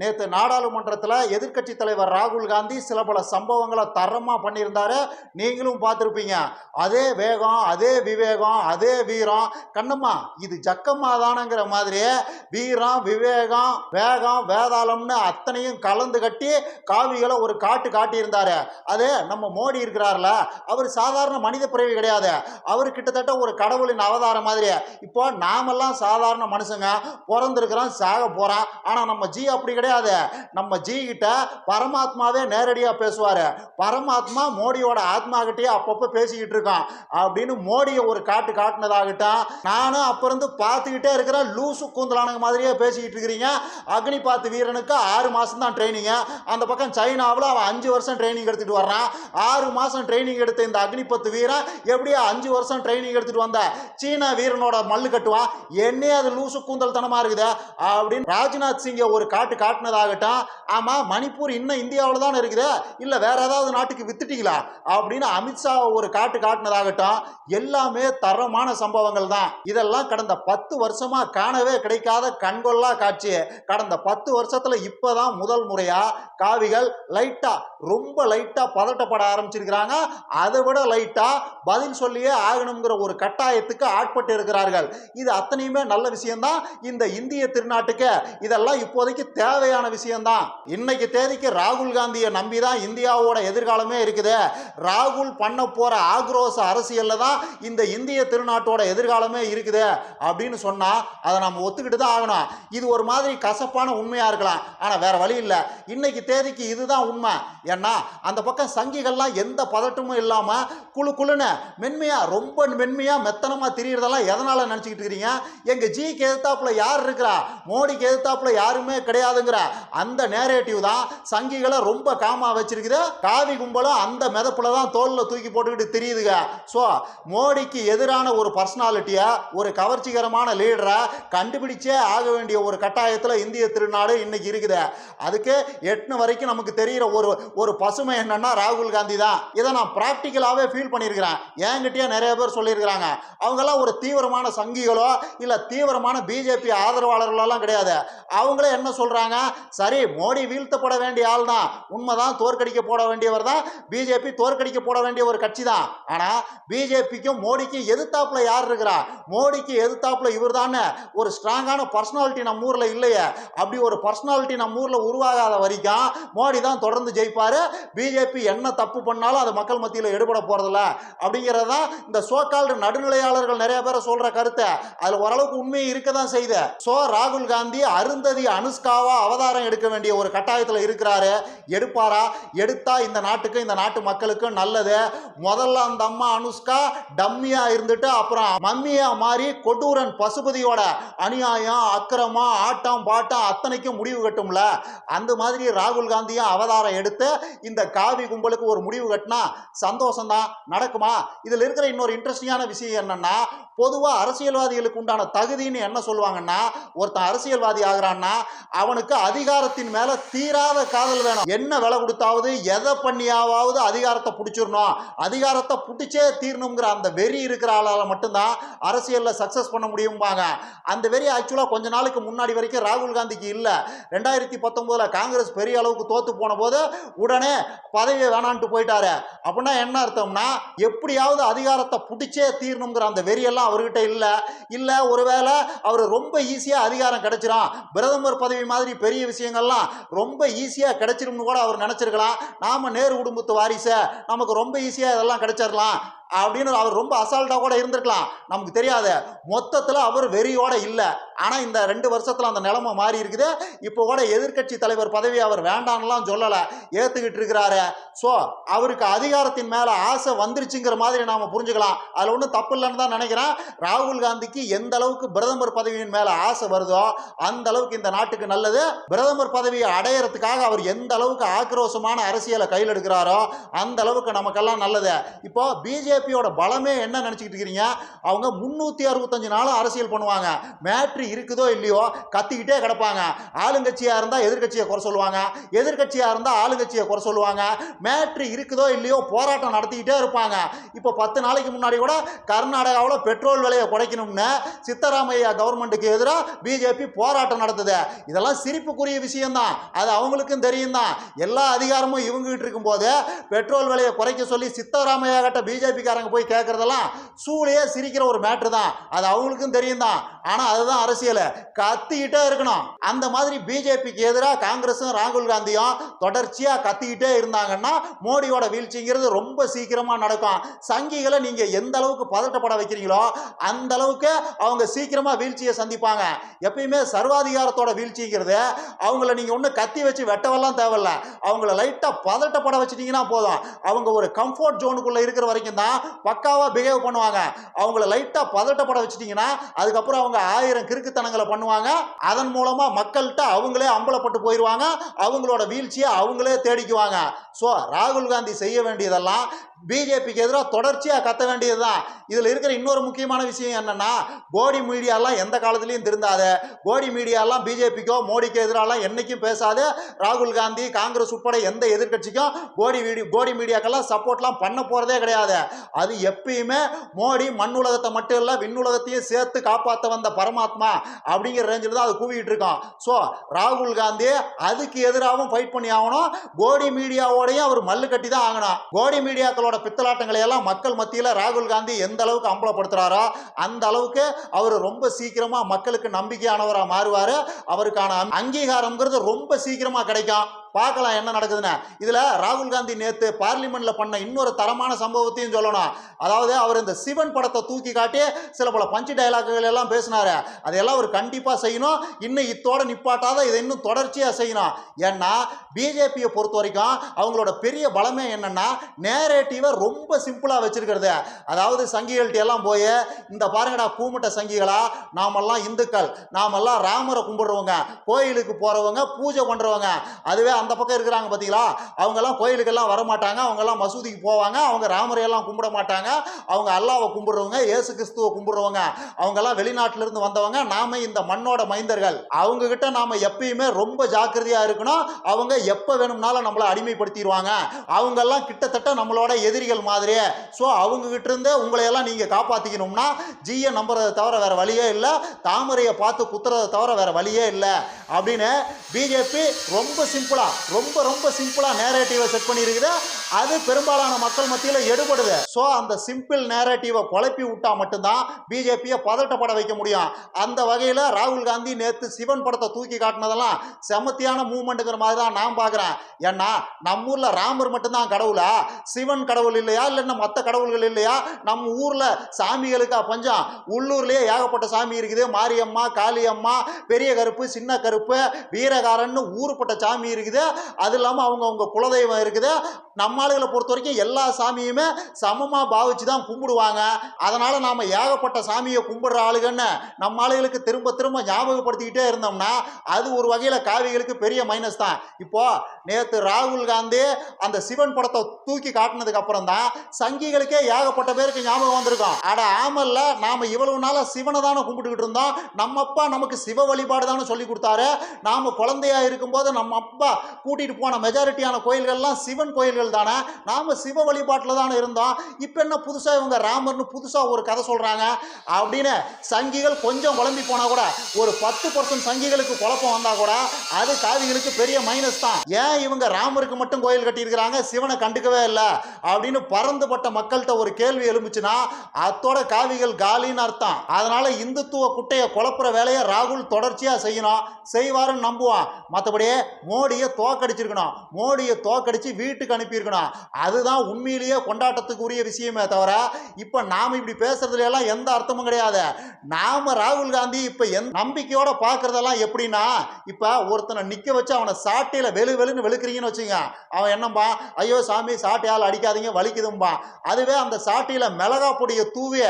நேற்று நாடாளுமன்றத்தில் எதிர்க்கட்சி தலைவர் ராகுல் காந்தி சில பல சம்பவங்களை தரமாக பண்ணியிருந்தாரு. நீங்களும் பார்த்துருப்பீங்க. அதே வேகம் அதே விவேகம் அதே வீரம். கண்ணம்மா இது ஜக்கம்மா தானங்கிற மாதிரியே வீரம் விவேகம் வேகம் வேதாளம்னு அத்தனையும் கலந்து கட்டி காவிகளை ஒரு காட்டு காட்டியிருந்தாரு. அது நம்ம மோடி இருக்கிறார்ல அவர் சாதாரண மனித பிறவி கிடையாது. அவர் கிட்டத்தட்ட ஒரு கடவுளின் அவதாரம் மாதிரி இப்போ நாமெல்லாம் சாதாரண மனுஷங்க பிறந்திருக்கிறோம் சாக போகிறோம் ஆனால் நம்ம ஜி அப்படி கிடையாது. நம்ம ஜி கிட்ட பரமாத்மாவே நேரடியாக பேசுவார். பரமாத்மா மோடியோட ஆத்மா கிட்டே அப்பப்போ பேசிக்கிட்டு இருக்கான். அப்படின்னு மோடியை ஒரு காட்டு காட்டினதாகட்டும் நானும் அப்ப இருந்து பார்த்துக்கிட்டே இருக்கிறேன் லூசு கூந்தலானுங்க மாதிரியே பேசிக்கிட்டு இருக்கிறீங்க. அக்னி பாத்து வீரனுக்கு ஆறு மாதம் தான் ட்ரைனிங்கு. அந்த பக்கம் சைனாவில் அவன் அஞ்சு வருஷம் ட்ரைனிங் எடுத்துகிட்டு வர்றான். ஆறு மாதம் ட்ரைனிங் எடுத்த இந்த அக்னிபத்து வீரன் எப்படியா அஞ்சு வருஷம் ட்ரைனிங் எடுத்துகிட்டு வந்த சீனா வீரனோட மல்லு கட்டுவான். என்னே அது லூசு கூந்தல் தனமாக இருக்குது அப்படின்னு ராஜ்நாத் சிங்கை ஒரு காட்டு காட்டினதாகட்டும் ஆமாம் மணிப்பூர் இன்னும் இந்தியாவில் தானே இருக்குது. இல்லை வேற ஏதாவது நாட்டுக்கு வித்துட்டீங்களா? அப்படின்னு அமித்ஷா ஒரு காட்டு காட்டினதாகட்டும் எல்லாமே தரமான சம்பவங்கள் தான். இதெல்லாம் கடந்த பத்து வருஷமா காணவே கிடைக்காத கண்கொள்ளா காட்சி. கடந்த பத்து வருஷத்துல இப்பதான் முதல் முறையா காவிகள் லைட்டா ரொம்ப லைட்டா பதட்டப்பட ஆரம்பிச்சிருக்கிறாங்க. அதை விட லைட்டா பதில் சொல்லியே ஆகணுங்கிற ஒரு கட்டாயத்துக்கு ஆட்பட்டு இருக்கிறார்கள். இது அத்தனையுமே நல்ல விஷயம்தான். இந்த இந்திய திருநாட்டுக்கு இதெல்லாம் இப்போதைக்கு தேவை கவலையான விஷயம்தான். இன்னைக்கு தேதிக்கு ராகுல் காந்தியை நம்பி தான் இந்தியாவோட எதிர்காலமே இருக்குது. ராகுல் பண்ண போற ஆக்ரோஷ அரசியலில் தான் இந்த இந்திய திருநாட்டோட எதிர்காலமே இருக்குது அப்படின்னு சொன்னால் அதை நம்ம ஒத்துக்கிட்டு தான் ஆகணும். இது ஒரு மாதிரி கசப்பான உண்மையாக இருக்கலாம். ஆனால் வேற வழி இல்லை. இன்னைக்கு தேதிக்கு இதுதான் உண்மை. ஏன்னா அந்த பக்கம் சங்கிகள்லாம் எந்த பதட்டமும் இல்லாமல் குழு குழுன்னு மென்மையாக ரொம்ப மென்மையாக மெத்தனமாக திரியறதெல்லாம் எதனால் நினச்சிக்கிட்டு இருக்கிறீங்க? எங்கள் ஜிக்கு எதிர்த்தாப்புல யார் இருக்கிறா? மோடிக்கு எதிர்த்தாப்புல யாருமே கிடையாதுங்கிற அந்த நேரேட்டிவ் தான் சங்கிகளை ரொம்ப காமா வச்சிருக்குது. காவி கும்பலும் அந்த மிதப்புல தான் தோல்ல தூக்கி போட்டுக்கிட்டு தெரியுதுங்க. ஸோ மோடிக்கு எதிரான ஒரு பர்சனாலிட்டியை ஒரு கவர்ச்சிகரமான லீடரை கண்டுபிடிச்சே ஆக வேண்டிய ஒரு கட்டாயத்தில் இந்திய திருநாடு இன்னைக்கு இருக்குது. அதுக்கு எட்டுன வரைக்கும் நமக்கு தெரிகிற ஒரு ஒரு பசுமை என்னன்னா ராகுல் காந்தி தான். இதை நான் ப்ராக்டிக்கலாகவே ஃபீல் பண்ணியிருக்கிறேன் என்கிட்டயே நிறைய பேர் சொல்லியிருக்கிறாங்க. அவங்கெல்லாம் ஒரு தீவிரமான சங்கிகளோ இல்லை தீவிரமான பிஜேபி ஆதரவாளர்களெல்லாம் கிடையாது. அவங்களே என்ன சொல்கிறாங்க சரி மோடி வீழ்த்தப்பட வேண்டிய ஆள் தான் உண்மைதான் தோற்கடிக்க போட வேண்டியவர் தான் பிஜேபி தோற்கடிக்க போட வேண்டிய ஒரு கட்சி தான் ஆனால் பிஜேபிக்கும் மோடிக்கும் எதிர்த்தாப்புல யார் இருக்கிறா? மோடிக்கு எதிர்த்தாப்புல இவர் ஒரு ஸ்ட்ராங்கான பர்சனாலிட்டி நம்ம ஊரில் இல்லையே. அப்படி ஒரு பர்சனாலிட்டி நம்ம ஊரில் உருவாகாத வரைக்கும் மோடி தான் தொடர்ந்து ஜெயிப்பார். பிஜேபி என்ன தப்பு பண்ணாலும் அது மக்கள் மத்தியில் எடுபட போகிறதில்ல அப்படிங்கிறது தான் இந்த சோக்கால்டு நடுநிலையாளர்கள் நிறைய பேரை சொல்கிற கருத்தை. அதில் ஓரளவுக்கு உண்மையை இருக்க தான் செய்யுது. ஸோ ராகுல் காந்தி அருந்ததி அனுஷ்காவா அவதாரம் எடுக்க வேண்டிய ஒரு கட்டாயத்தில் இருக்கிறாரு. எடுப்பாரா? எடுத்தா இந்த நாட்டுக்கு இந்த நாட்டு மக்களுக்கும் நல்லது. முதல்ல அந்த அம்மா அனுஷ்கா டம்மியா இருந்துட்டு அப்புறம் மம்மியா மாறி கொடூரன் பசுபதியோட அநியாயம் அக்கிரமம் ஆட்டம் பாட்டம் அத்தனைக்கும் முடிவு கட்டும்ல. அந்த மாதிரி ராகுல் காந்தியும் அவதாரம் எடுத்து இந்த காவி கும்பலுக்கு ஒரு முடிவு கட்டினா சந்தோஷம்தான். நடக்குமா? இதில் இருக்கிற இன்னொரு இன்ட்ரெஸ்டிங்கான விஷயம் என்னன்னா பொதுவாக அரசியல்வாதிகளுக்கு உண்டான தகுதின்னு என்ன சொல்லுவாங்கன்னா ஒருத்தன் அரசியல்வாதி ஆகிறான்னா அவனுக்கு அதிகாரத்தின் மேல தீராத காதல் வேணும். என்ன விலை கொடுத்தாவது எதை பண்ணியாவது அதிகாரத்தை பிடிச்சிடணும். அதிகாரத்தை பிடிச்சே தீரணுங்கிற அந்த வெறி இருக்கிற ஆளால் மட்டும்தான் அரசியலில் சக்ஸஸ் பண்ண முடியும்பாங்க. அந்த வெறி ஆக்சுவலாக கொஞ்ச நாளுக்கு முன்னாடி வரைக்கும் ராகுல் காந்திக்கு இல்லை. ரெண்டாயிரத்தி பத்தொம்போதில் காங்கிரஸ் பெரிய அளவுக்கு தோத்து போன போது உடனே பதவியை வேணான்ட்டு போயிட்டாரு. அப்படின்னா என்ன அர்த்தம்னா எப்படியாவது அதிகாரத்தை பிடிச்சே தீரணுங்கிற அந்த வெறியெல்லாம் அவர்கிட்ட இல்லை. இல்லை ஒருவேளை அவர் ரொம்ப ஈஸியாக அதிகாரம் கிடைச்சிடும் பிரதமர் பதவி மாதிரி பெரிய விஷயங்கள்லாம் ரொம்ப ஈஸியாக கிடைச்சிரும்னு கூட அவர் நினச்சிருக்கலாம். நாம நேரு குடும்பத்து வாரிசை நமக்கு ரொம்ப ஈஸியாக இதெல்லாம் கிடைச்சிடலாம் அப்படின்னு அவர் ரொம்ப அசால்ட்டாக கூட இருந்திருக்கலாம். நமக்கு தெரியாது. மொத்தத்தில் அவர் வெறியோட இல்லை. ஆனால் இந்த ரெண்டு வருஷத்தில் அந்த நிலைமை மாறி இருக்குது. இப்போ கூட எதிர்க்கட்சி தலைவர் பதவி அவர் வேண்டாம்லாம் சொல்லலை. ஏற்றுக்கிட்டு இருக்கிறாரு. ஸோ அவருக்கு அதிகாரத்தின் மேலே ஆசை வந்துருச்சுங்கிற மாதிரி நாம் புரிஞ்சுக்கலாம். அதில் ஒன்றும் தப்பு இல்லைன்னு தான் நினைக்கிறேன். ராகுல் காந்திக்கு எந்த அளவுக்கு பிரதமர் பதவியின் மேலே ஆசை வருதோ அந்த அளவுக்கு இந்த நாட்டுக்கு நல்லது. பிரதமர் பதவியை அடையறதுக்காக அவர் எந்த அளவுக்கு ஆக்ரோஷமான அரசியலை கையில் எடுக்கிறாரோ அந்த அளவுக்கு நமக்கெல்லாம் நல்லது. இப்போ பிஜேபி பிஜேபியோட பலமே என்ன நினச்சிக்கிட்டு இருக்கிறீங்க? அவங்க முந்நூற்றி அறுபத்தஞ்சு நாளும் அரசியல் பண்ணுவாங்க. மேட்ரு இருக்குதோ இல்லையோ கத்திக்கிட்டே கிடப்பாங்க. ஆளுங்கட்சியாக இருந்தால் எதிர்கட்சியை குறை சொல்லுவாங்க. எதிர்கட்சியாக இருந்தால் ஆளுங்கட்சியை குறை சொல்லுவாங்க. மேட்ரு இருக்குதோ இல்லையோ போராட்டம் நடத்திக்கிட்டே இருப்பாங்க. இப்போ பத்து நாளைக்கு முன்னாடி கூட கர்நாடகாவில் பெட்ரோல் விலையை குறைக்கணும்னு சித்தராமையா கவர்மெண்ட்டுக்கு எதிராக பிஜேபி போராட்டம் நடத்துது. இதெல்லாம் சிரிப்புக்குரிய விஷயம்தான். அது அவங்களுக்கும் தெரியும் தான் எல்லா அதிகாரமும் இவங்ககிட்ட இருக்கும்போது பெட்ரோல் விலையை குறைக்க சொல்லி சித்தராமையா கிட்ட கட்சிக்காரங்க போய் கேட்கறதெல்லாம் சூளையே சிரிக்கிற ஒரு மேட்ரு தான். அது அவங்களுக்கும் தெரியும் தான் ஆனால் அதுதான் அரசியல். கத்திக்கிட்டே இருக்கணும். அந்த மாதிரி பிஜேபிக்கு எதிராக காங்கிரஸும் ராகுல் காந்தியும் தொடர்ச்சியாக கத்திக்கிட்டே இருந்தாங்கன்னா மோடியோட வீழ்ச்சிங்கிறது ரொம்ப சீக்கிரமாக நடக்கும். சங்கிகளை நீங்கள் எந்த அளவுக்கு பதட்டப்பட வைக்கிறீங்களோ அந்த அளவுக்கு அவங்க சீக்கிரமாக வீழ்ச்சியை சந்திப்பாங்க. எப்பயுமே சர்வாதிகாரத்தோட வீழ்ச்சிங்கிறது அவங்கள நீங்கள் ஒன்றும் கத்தி வச்சு வெட்டவெல்லாம் தேவையில்ல. அவங்கள லைட்டாக பதட்டப்பட வச்சிட்டிங்கன்னா போதும். அவங்க ஒரு கம்ஃபர்ட் ஜோனுக்குள்ளே இருக்கிற வரைக்கும் தான் பக்காவாக பிஹேவ் பண்ணுவாங்க. அவங்கள லைட்டாக பதட்டப்பட வச்சிட்டிங்கன்னா அதுக்கப்புறம் அவங்க ஆயிரம் கிறுக்குத்தனங்களை பண்ணுவாங்க. அதன் மூலமாக மக்கள்கிட்ட அவங்களே அம்பலப்பட்டு போயிடுவாங்க அவங்களோட வீழ்ச்சியை அவங்களே தேடிக்குவாங்க. ஸோ ராகுல் காந்தி செய்ய வேண்டியதெல்லாம் பிஜேபிக்கு எதிராக தொடர்ச்சியாக கத்த வேண்டியது தான் இதில் இருக்கிற இன்னொரு முக்கியமான விஷயம் என்னென்னா கோடி மீடியாலாம் எந்த காலத்துலேயும் திருந்தாத கோடி மீடியாலாம் பிஜேபிக்கோ மோடிக்கு எதிராலாம் என்றைக்கும் பேசாது ராகுல் காந்தி காங்கிரஸ் உட்பட எந்த எதிர்க்கட்சிக்கும் கோடி வீடியோ கோடி மீடியாக்கெல்லாம் சப்போர்ட்லாம் பண்ண போகிறதே கிடையாது. அது எப்பயுமே மோடி மண் உலகத்தை மட்டும் இல்லை விண்ணுலகத்தையும் சேர்த்து காப்பாற்ற வந்த பரமாத்மா அப்படிங்கிற ரேஞ்சில் தான் அது கூவிட்டு இருக்கோம். ஸோ ராகுல் காந்தி அதுக்கு எதிராகவும் ஃபைட் பண்ணி ஆகணும். கோடி மீடியாவோடையும் அவர் மல்லு கட்டி தான் ஆகணும். கோடி மீடியாக்களோட பித்தலாட்டங்களை எல்லாம் மக்கள் மத்தியில் ராகுல் காந்தி எந்த அளவுக்கு அம்பலப்படுத்துகிறாரோ அந்த அளவுக்கு அவர் ரொம்ப சீக்கிரமாக மக்களுக்கு நம்பிக்கையானவராக மாறுவார். அவருக்கான அங்கீகாரம்ங்கிறது ரொம்ப சீக்கிரமாக கிடைக்கும். பார்க்கலாம் என்ன நடக்குதுன்னு. இதில் ராகுல் காந்தி நேற்று பார்லிமெண்ட்டில் பண்ண இன்னொரு தரமான சம்பவத்தையும் சொல்லணும். அதாவது அவர் இந்த சிவன் படத்தை தூக்கி காட்டி சில பல பஞ்சு டைலாக்குகள் எல்லாம் பேசினாரு. அதையெல்லாம் அவர் கண்டிப்பாக செய்யணும். இன்னும் இத்தோட நிப்பாட்டாத இதை இன்னும் தொடர்ச்சியாக செய்யணும். ஏன்னா பிஜேபியை பொறுத்த வரைக்கும் அவங்களோட பெரிய பலமே என்னன்னா நேரேட்டிவை ரொம்ப சிம்பிளாக வச்சிருக்கிறது. அதாவது சங்கிகள்கிட்ட எல்லாம் போய் இந்த பாருங்கடா பூமிட்ட சங்கிகளா நாமெல்லாம் இந்துக்கள். நாமெல்லாம் ராமரை கும்பிடுறவங்க. கோயிலுக்கு போகிறவங்க பூஜை பண்ணுறவங்க அதுவே அந்த அந்த பக்கம் இருக்கிறாங்க பார்த்தீங்களா அவங்கெல்லாம் கோயிலுக்கெல்லாம் வர மாட்டாங்க அவங்கெல்லாம் மசூதிக்கு போவாங்க. அவங்க ராமரையெல்லாம் கும்பிட மாட்டாங்க. அவங்க அல்லாவை கும்பிடுறவங்க இயேசு கிறிஸ்துவை கும்பிடுறவங்க அவங்கெல்லாம் வெளிநாட்டிலிருந்து வந்தவங்க நாம இந்த மண்ணோட மைந்தர்கள். அவங்க கிட்ட நாம எப்பயுமே ரொம்ப ஜாக்கிரதையா இருக்கணும். அவங்க எப்ப வேணும்னாலும் நம்மளை அடிமைப்படுத்திடுவாங்க. அவங்கெல்லாம் கிட்டத்தட்ட நம்மளோட எதிரிகள் மாதிரியே. ஸோ அவங்க கிட்ட இருந்து உங்களை எல்லாம் நீங்க காப்பாத்திக்கணும்னா ஜியை நம்புறதை தவிர வேற வழியே இல்லை. தாமரையை பார்த்து குத்துறதை தவிர வேற வழியே இல்லை. அப்படின்னு பிஜேபி ரொம்ப சிம்பிளா ரொம்ப ரொம்ப சிம்பிளா நேரேட்டிவை செட் பண்ணியிருக்குது. அது பெரும்பாலான மக்கள் மத்தியில் எடுபடுது. ஸோ அந்த சிம்பிள் நேரேட்டிவை குழப்பி விட்டா மட்டும்தான் பிஜேபியை பதட்டப்பட வைக்க முடியும். அந்த வகையில் ராகுல் காந்தி நேற்று சிவன் படத்தை தூக்கி காட்டினதெல்லாம் செமத்தியான மூமெண்ட்டுங்கிற மாதிரி தான் நான் பார்க்குறேன். ஏன்னா நம்ம ஊரில் ராமர் மட்டும்தான் கடவுளா? சிவன் கடவுள் இல்லையா? இல்லைன்னா மற்ற கடவுள்கள் இல்லையா? நம்ம ஊரில் சாமிகளுக்கா பஞ்சம். உள்ளூர்லேயே ஏகப்பட்ட சாமி இருக்குது. மாரியம்மா காளியம்மா பெரிய கருப்பு சின்ன கருப்பு வீரகாரன்னு ஊருப்பட்ட சாமி இருக்குது. அது இல்லாமல் அவங்க அவங்க குலதெய்வம் இருக்குது. நம்ம ஆளுகளை பொறுத்த வரைக்கும் எல்லா சாமியுமே சமமாக பாவிச்சு தான் கும்பிடுவாங்க. அதனால் நாம் ஏகப்பட்ட சாமியை கும்பிடுற ஆளுகன்னு நம்ம ஆளுகளுக்கு திரும்ப திரும்ப ஞாபகப்படுத்திக்கிட்டே இருந்தோம்னா அது ஒரு வகையில் காவிகளுக்கு பெரிய மைனஸ் தான். இப்போது நேற்று ராகுல் காந்தி அந்த சிவன் படத்தை தூக்கி காட்டினதுக்கு அப்புறம் தான் சங்கிகளுக்கே ஏகப்பட்ட பேருக்கு ஞாபகம் வந்திருக்கும். அட ஆமல்ல நாம் இவ்வளவு நாளாக சிவனை தானே கும்பிட்டுக்கிட்டு இருந்தோம். நம்ம அப்பா நமக்கு சிவ வழிபாடு தானே சொல்லி கொடுத்தாரு. நாம் குழந்தையா இருக்கும்போது நம்ம அப்பா கூட்டிட்டு போன மெஜாரிட்டியான கோயில்கள்லாம் சிவன் கோயில்கள் தானே? நாம் சிவ வழிபாட்டில் தானே இருந்தோம். இப்போ என்ன புதுசாக இவங்க ராமர்னு புதுசாக ஒரு கதை சொல்கிறாங்க அப்படின்னு சங்கிகள் கொஞ்சம் குழம்பி போனால் கூட ஒரு பத்து பர்சன்ட் சங்கிகளுக்கு குழப்பம் வந்தால் கூட அது காவிகளுக்கு பெரிய மைனஸ் தான். ஏன் இவங்க ராமருக்கு மட்டும் கோயில் கட்டியிருக்கிறாங்க? சிவனை கண்டுக்கவே இல்லை. அப்படின்னு பறந்துபட்ட மக்கள்கிட்ட ஒரு கேள்வி எழும்புச்சுன்னா அத்தோட காவிகள் காலின்னு அர்த்தம். அதனால இந்துத்துவ குட்டையை குழப்புற வேலையை ராகுல் தொடர்ச்சியாக செய்யணும். செய்வாருன்னு நம்புவான். மற்றபடி மோடியை தோக்கடிச்சிருக்கணும். மோடியை தோக்கடிச்சு வீட்டுக்கு அனுப்பியிருக்கணும். அதுதான் உண்மையிலேயே கொண்டாட்டத்துக்கு உரிய விஷயமே தவிர இப்போ நாம் இப்படி பேசுறதுல எல்லாம் எந்த அர்த்தமும் கிடையாது. நாம ராகுல் காந்தி இப்போ எந் நம்பிக்கையோட பார்க்கறதெல்லாம் எப்படின்னா இப்போ ஒருத்தனை நிற்க வச்சு அவனை சாட்டையில் வெளு வெளுன்னு வெளுக்கிறீங்கன்னு வச்சுங்க அவன் என்னம்பா? ஐயோ சாமி சாட்டையால் அடிக்காதீங்க வலிக்குதும்பா. அதுவே அந்த சாட்டையில் மிளகா பொடியை தூவி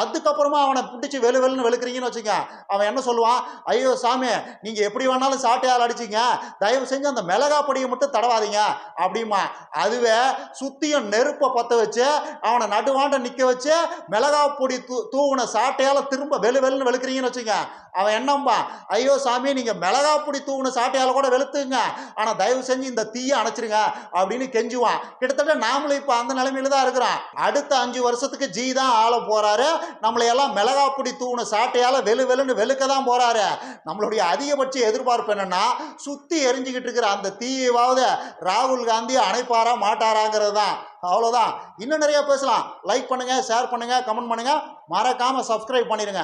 அதுக்கப்புறமா அவனை பிடிச்சி வெளு வெளுன்னு வெளுக்கிறீங்கன்னு வச்சுங்க அவன் என்ன சொல்லுவான்? ஐயோ சாமி நீங்கள் எப்படி வேணாலும் சாட்டையால் அடிச்சிங்க தயவு செஞ்சு அந்த மிளகா பொடியை மட்டும் தடவாதீங்க அப்படிமா அதுவே சுத்தியும் நெருப்பை பற்ற வச்சு அவனை நடுவாண்ட நிற்க வச்சு மிளகா பொடி தூ தூவின சாட்டையால் திரும்ப வெளு வெளுன்னு வெளுக்கிறீங்கன்னு வச்சுங்க அவன் என்னம்பா ஐயோ சாமி நீங்கள் மிளகா பொடி தூவின சாட்டையால் கூட வெளுத்துங்க. ஆனால் தயவு செஞ்சு இந்த தீயை அணைச்சிருங்க அப்படின்னு கெஞ்சுவான். கிட்டத்தட்ட நாமளும் இப்போ அந்த நிலைமையில தான் இருக்கிறோம். அடுத்த அஞ்சு வருஷத்துக்கு ஜி தான் ஆள போகிறாரு நம்மளை எல்லாம் மிளகா பொடி தூவின சாட்டையால் வெளு வெளுன்னு வெளுக்க தான் போகிறாரு நம்மளுடைய அதிகபட்ச எதிர்பார்ப்பு என்னென்னா சுற்றி எரிஞ்சுக்கிட்டு இருக்கிற அந்த அந்த தீயவாவது ராகுல் காந்தி அணைப்பாரா மாட்டாராங்கிறது தான் அவ்வளோதான் இன்னும் நிறைய பேசலாம். லைக் பண்ணுங்கள் ஷேர் பண்ணுங்கள் கமெண்ட் பண்ணுங்க. மறக்காமல் சப்ஸ்கிரைப் பண்ணிடுங்க